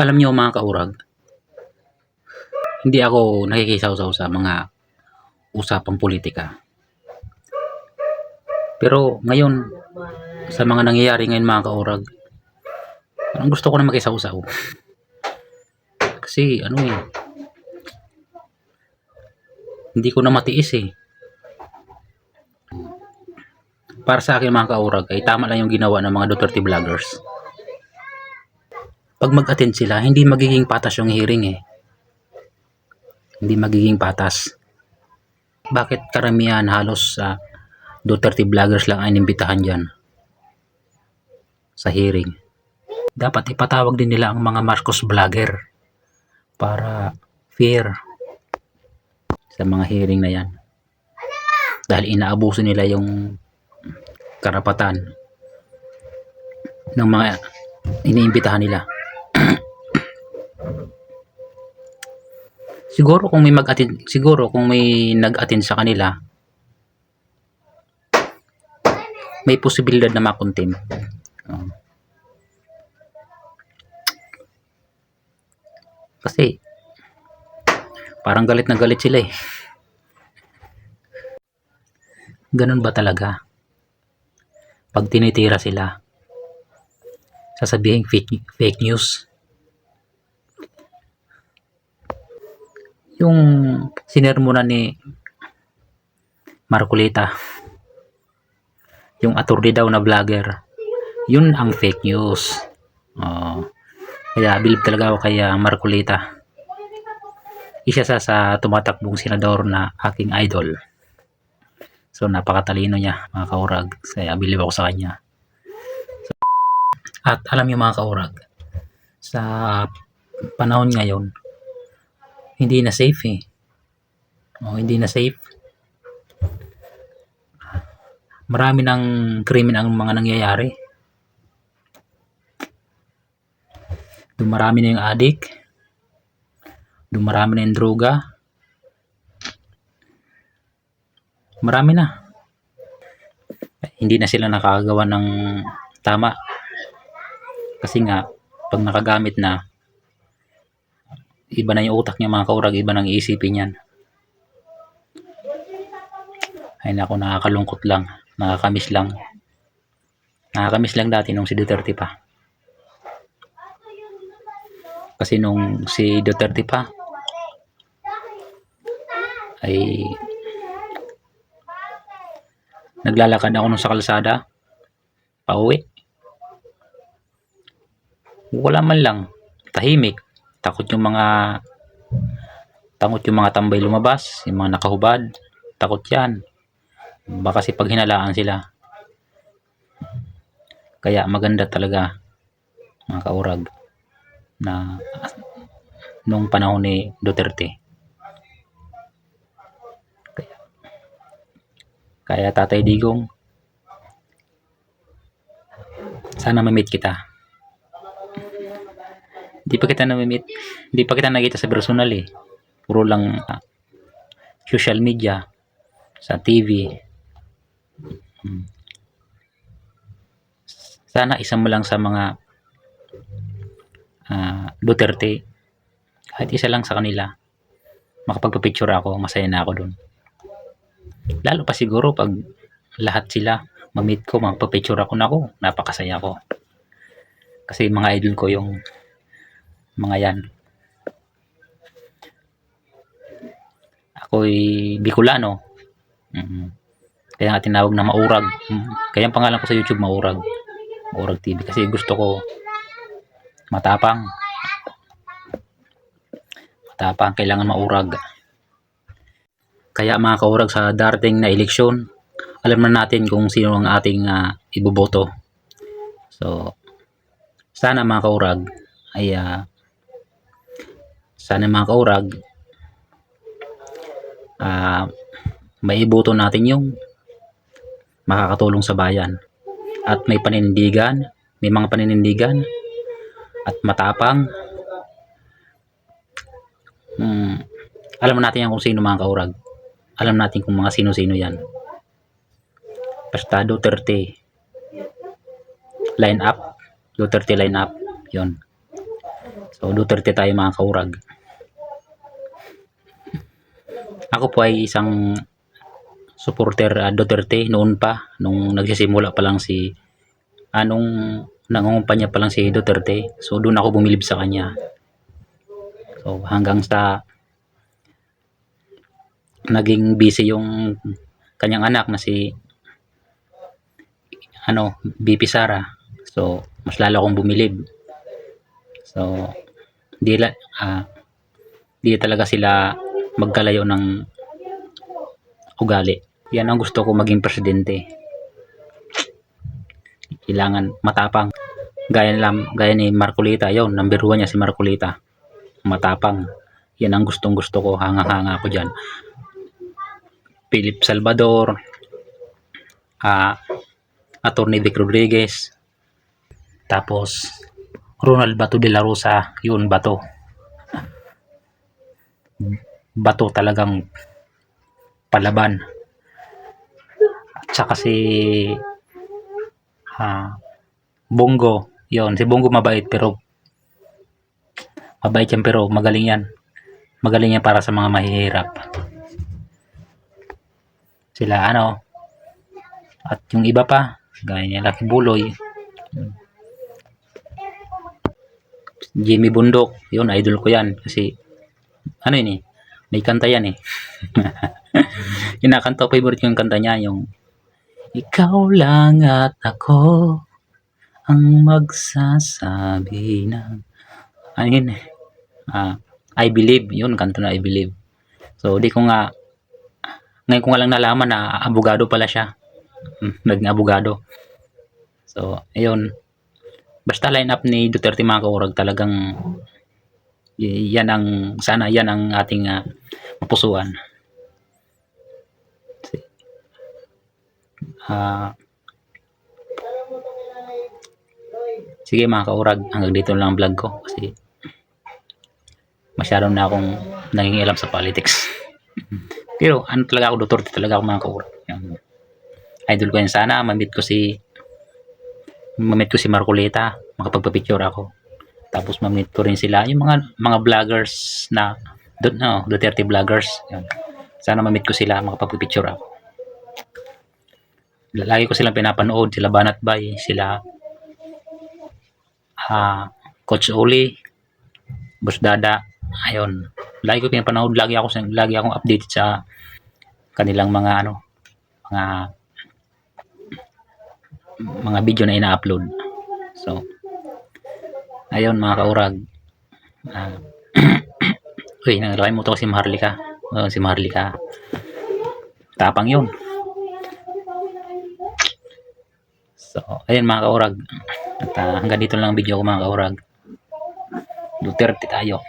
Alam niyo mga kaurag, hindi ako nakikisaw-saw sa mga usapang politika. Pero ngayon, sa mga nangyayari ngayon mga kaurag, parang gusto ko na makisaw-saw. Kasi ano eh, hindi ko na matiis eh. Para sa akin mga kaurag, ay tama lang yung ginawa ng mga Duterte vloggers pag mag-attend sila, hindi magiging patas yung hearing eh. Hindi magiging patas. Bakit karamihan halos sa Duterte vloggers lang ay inimbitahan dyan sa hearing? Dapat ipatawag din nila ang mga Marcos vlogger para fair sa mga hearing na yan. Dahil inaabuso nila yung karapatan ng mga iniimbitahan nila. Siguro kung may mag-attend, siguro kung may nag-attend sa kanila, may posibilidad na makontempt. Kasi parang galit na galit sila eh. Ganun ba talaga? Pag tinitira sila, sasabihin fake, fake news. Yung sinermonan ni Marcolita, yung attorney daw na vlogger, yun ang fake news. Oo. kaya believe talaga ako kay ah, Marcolita. Isa sa sa tumatakbong senador na aking idol. So napakatalino niya mga kaurag. Kaya believe ako sa kanya. So, at alam niyo mga kaurag, sa panahon ngayon, hindi na safe eh. Oh, hindi na safe. Marami ng krimen ang mga nangyayari. Dumarami na yung adik. Dumarami na yung droga. Marami na. Hindi na sila nakakagawa ng tama. Kasi nga, pag nakagamit na, iba na yung utak niya mga kaurag, iba nang iisipin yan. Ay nako, nakakalungkot lang. Nakakamiss lang. Nakakamiss lang dati nung si Duterte pa. Kasi nung si Duterte pa, ay naglalakad ako nung sa kalsada, pauwi. Wala man lang, tahimik. Takot yung mga takot yung mga tambay lumabas, yung mga nakahubad, takot yan. Baka si pag hinalaan sila. Kaya maganda talaga mga kaurag na nung panahon ni Duterte. Kaya, kaya Tatay Digong, sana ma-meet kita. Di pa kita na-meet, di pa kita nakita sa personal eh. Puro lang ah, social media, sa TV. Hmm. Sana isa mo lang sa mga ah, Duterte, kahit isa lang sa kanila, makapagpapicture ako, masaya na ako dun. Lalo pa siguro pag lahat sila mamit ko, magpapicture ako na ako, napakasaya ko. Kasi mga idol ko yung mga yan. Ako'y Bicolano. Mhm. Kaya nga tinawag na Maurag. Mhm. Kaya ang pangalan ko sa YouTube Maurag. Maurag TV kasi gusto ko matapang. Matapang kailangan maurag. Kaya mga kaurag sa darating na eleksyon, alam na natin kung sino ang ating ah, iboboto. So, sana mga kaurag ay ah, sana mga kaurag ah maiboto natin yung makakatulong sa bayan at may paninindigan, may mga paninindigan at matapang. Hmm, alam natin yan kung sino mga kaurag. Alam natin kung mga sino-sino yan. Basta Duterte line up. Duterte line up. Yun. So, Duterte tayo mga kaurag. Ako po ay isang supporter ah, Duterte noon pa, nung nagsisimula pa lang si, anong nangungumpanya pa lang si Duterte. So, doon ako bumilib sa kanya. So, hanggang sa naging busy yung kanyang anak na si ano, BP Sara. So, mas lalo akong bumilib. So, di la, ah, di talaga sila magkalayo ng ugali. Yan ang gusto ko maging presidente. Kailangan matapang. Gaya, lang, gaya ni Marcolita, yon number one niya si Marcolita. Matapang. Yan ang gustong gusto ko, hanga-hanga ako dyan. Philip Salvador, ah, Attorney Vic Rodriguez, tapos Ronald Bato de la Rosa, yun Bato. Bato talagang palaban. At saka si ah, Bongo, yun, si Bongo mabait pero mabait yan pero magaling yan. Magaling yan para sa mga mahihirap. Sila ano, at yung iba pa, gaya niya Lucky Buloy, Jimmy Bundok, yun, idol ko yan. Kasi, ano yun eh, may kanta yan eh. Kinakanta, favorite ko yung kanta niya, yung Ikaw lang at ako ang magsasabi ng ano yun eh, ah, I believe, yun, kanta na I believe. So, di ko nga, ngayon ko nga lang nalaman na abogado pala siya. Hmm, Naging abogado. So, ayun. Basta line up ni Duterte mga kaurag talagang yan ang sana yan ang ating ah, mapusuan. Ah Sige mga kaurag, hanggang dito lang ang vlog ko kasi masyado na akong nangingialam sa politics. Pero ano talaga ako, Duterte talaga ako mga kaurag. Idol ko yan sana, mamit ko si mamit ko si Marcoleta, makapagpa-picture ako. Tapos mamit ko rin sila, yung mga mga vloggers na do, no, Duterte vloggers. Yan. Sana mamit ko sila, makapagpa-picture ako. Lagi ko silang pinapanood, sila Banat Bay, sila ah Coach Oli, Boss Dada, ayun. Lagi ko pinapanood, lagi ako lagi akong updated sa kanilang mga ano, mga mga video na ina-upload. So, ayun mga kaurag. Ah, Uy, mo to si Maharlika. Oh, si Maharlika. Tapang yun. So, ayun mga kaurag. At ah, hanggang dito lang ang video ko mga kaurag. Duterte tayo.